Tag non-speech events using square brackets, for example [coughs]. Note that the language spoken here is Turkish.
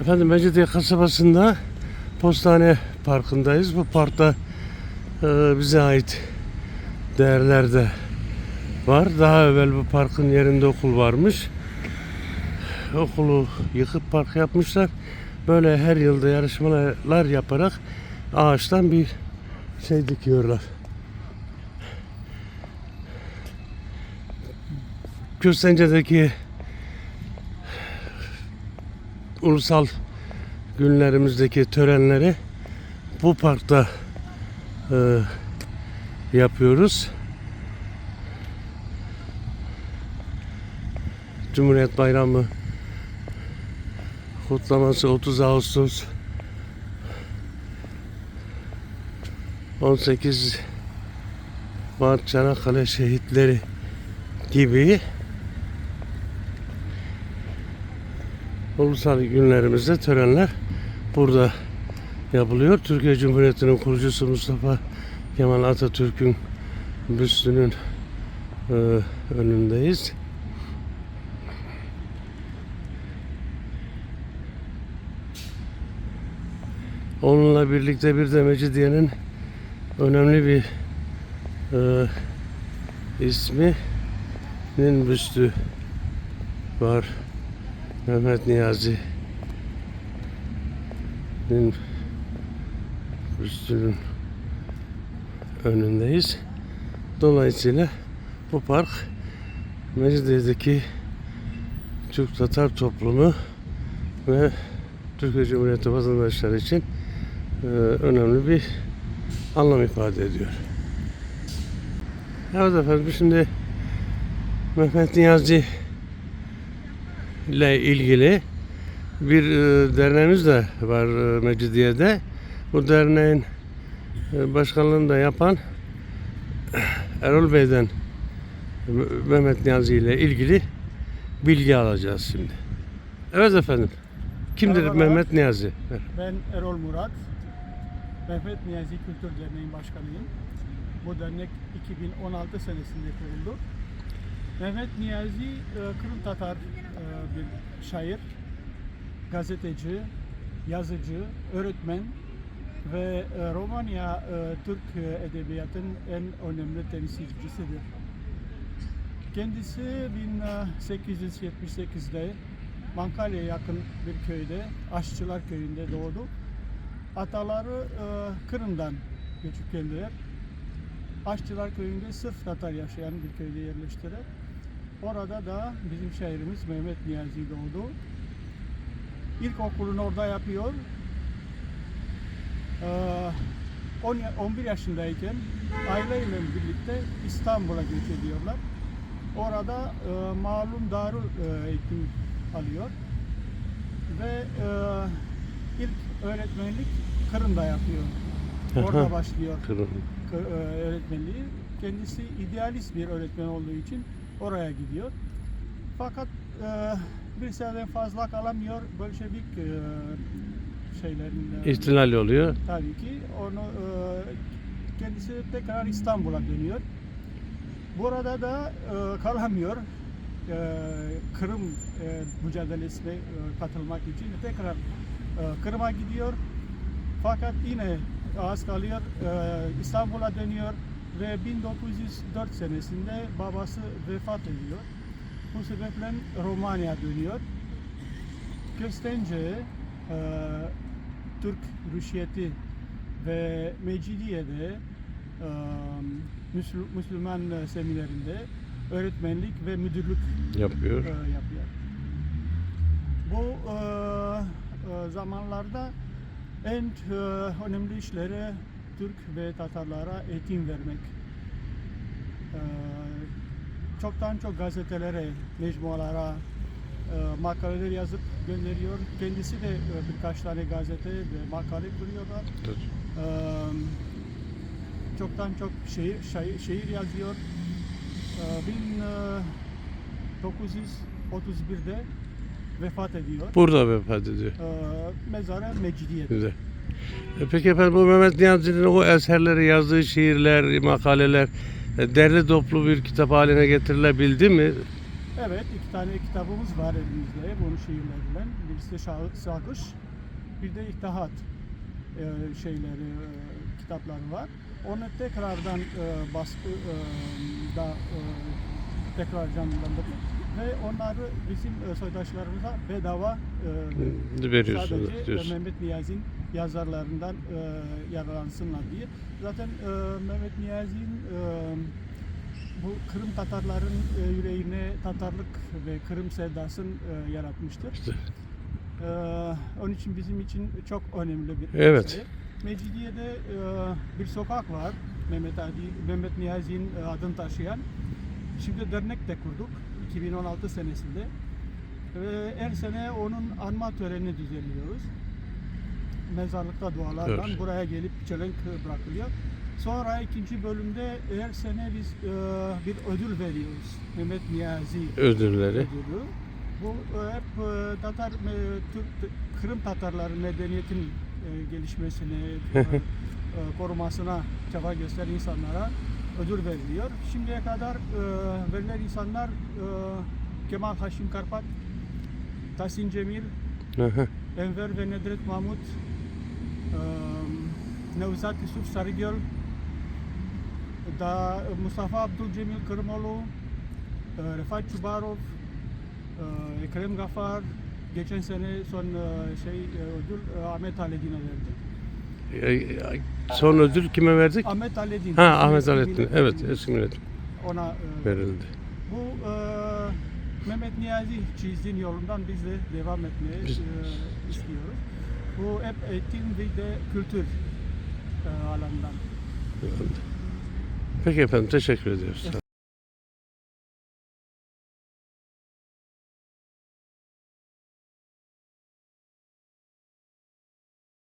Efendim Mecidiye kasabasında Postane Parkı'ndayız. Bu parkta e, bize ait değerler de var. Daha evvel bu parkın yerinde okul varmış. Okulu yıkıp park yapmışlar. Böyle her yılda yarışmalar yaparak ağaçtan bir şey dikiyorlar. Köstence'deki ulusal günlerimizdeki törenleri bu parkta e, yapıyoruz. Cumhuriyet Bayramı kutlaması 30 Ağustos 18 Mart Çanakkale şehitleri gibi ulusal günlerimizde törenler burada yapılıyor. Türkiye Cumhuriyeti'nin kurucusu Mustafa Kemal Atatürk'ün büstünün e, önündeyiz. Onunla birlikte bir de Mecidiye'nin önemli bir e, isminin büstü var. Mehmet Niyazi'nin büstünün önündeyiz. Dolayısıyla bu park Mecidiye'deki Türk Tatar toplumu ve Türkiye Cumhuriyeti vatandaşları için e, önemli bir anlam ifade ediyor. Evet efendim şimdi Mehmet Niyazi ile ilgili bir e, derneğimiz de var e, Mecidiye'de. Bu derneğin e, başkanlığını da yapan [coughs] Erol Bey'den Mehmet Niyazi ile ilgili bilgi alacağız şimdi. Evet efendim. Kimdir Merhabalar. Mehmet Niyazi? Ben Erol Murat. Mehmet Niyazi Kültür Derneği'nin başkanıyım. Bu dernek 2016 senesinde kuruldu. Mehmet Niyazi Kırım Tatar bir şair, gazeteci, yazıcı, öğretmen ve e, Romanya e, Türk e, edebiyatının en önemli temsilcisidir. Kendisi 1878'de Mankalya'ya yakın bir köyde, Aşçılar Köyü'nde doğdu. Ataları Kırım'dan göçüp geldiler. Aşçılar Köyü'nde sırf Tatar yaşayan bir köyde yerleştiler. Orada da bizim şehrimiz Mehmet Niyazi doğdu. İlkokulunu orada yapıyor. Ee, 10 ya- 11 yaşındayken aileyle birlikte İstanbul'a göç ediyorlar. Orada e, malum darul e, eğitim alıyor. Ve e, ilk öğretmenlik Kırım'da yapıyor. Orada başlıyor Kırım. Kı- e, öğretmenliği. Kendisi idealist bir öğretmen olduğu için oraya gidiyor. Fakat e, bir seneden fazla kalamıyor. Bolşevik e, şeylerin e, oluyor. tabii ki onu e, kendisi tekrar İstanbul'a dönüyor. Burada da e, kalamıyor. E, Kırım e, mücadelesine e, katılmak için tekrar e, Kırım'a gidiyor. Fakat yine az kalıyor. E, İstanbul'a dönüyor ve 1904 senesinde babası vefat ediyor. Bu sebeple Romanya dönüyor. Köstence e, Türk Rüşiyeti ve Mecidiye'de e, Müslü- Müslüman seminerinde öğretmenlik ve müdürlük Yapıyor. e, yapıyor. Bu e, e, zamanlarda en e, önemli işleri Türk ve Tatarlara eğitim vermek. E, çoktan çok gazetelere, mecmualara e, makaleler yazıp gönderiyor. Kendisi de e, birkaç tane gazete ve makale kuruyorlar. E, çoktan çok şehir, şair, şehir yazıyor. E, 1931'de vefat ediyor. Burada vefat ediyor. E, mezarı Mecidiye'de. Güzel. E Peki efendim bu Mehmet Niyazi'nin o eserleri, yazdığı şiirler, makaleler e, derli toplu bir kitap haline getirilebildi mi? Evet, iki tane kitabımız var elimizde, bunun şiirlerinden. Birisi Şah- Sağkış, bir de İttihat e, şeyleri, e, kitapları var. Onu tekrardan e, baskı e, da e, tekrar canlandırdık ve onları bizim e, soydaşlarımıza bedava e, Veriyorsunuz sadece e, diyorsun. Mehmet Niyazi'nin yazarlarından e, yararlansınlar diye. Zaten e, Mehmet Niyazi'nin e, bu Kırım Tatarların e, yüreğine Tatarlık ve Kırım sevdasını e, yaratmıştır. İşte, E, onun için bizim için çok önemli bir Evet. mesele. Mecidiye'de e, bir sokak var. Mehmet Ali, Mehmet Niyazi'nin e, adını taşıyan. Şimdi dernek de kurduk 2016 senesinde. Ve her sene onun anma törenini düzenliyoruz. Mezarlıkta dualardan Evet. buraya gelip çelenk bırakılıyor. Sonra ikinci bölümde her sene biz e, bir ödül veriyoruz. Mehmet Niyazi ödülleri. ödülü. Bu e, hep e, Tatar, e, Türk, Kırım Tatarları medeniyetin e, gelişmesine, e, [laughs] e, korumasına çaba gösteren insanlara ödül veriliyor. Şimdiye kadar e, verilen insanlar e, Kemal Haşim Karpat, Tahsin Cemil. Enver ve Nedret Mahmut, Nevzat Yusuf Sarıgöl, da Mustafa Abdülcemil Kırmoğlu, e, Refat Çubarov, e, Ekrem Gafar, geçen sene son e, şey ödül Ahmet Haledin'e ay- Son ödül kime verdik? Ahmet Haledin. Ha Ahmet milletvekili. Evet eski milletvekili Ona verildi. Bu Mehmet Niyazi çizdiğin yolundan biz de devam etmeye Biz- istiyoruz. Bu hep eğitim ve de kültür e, alanından. Peki efendim teşekkür ediyoruz.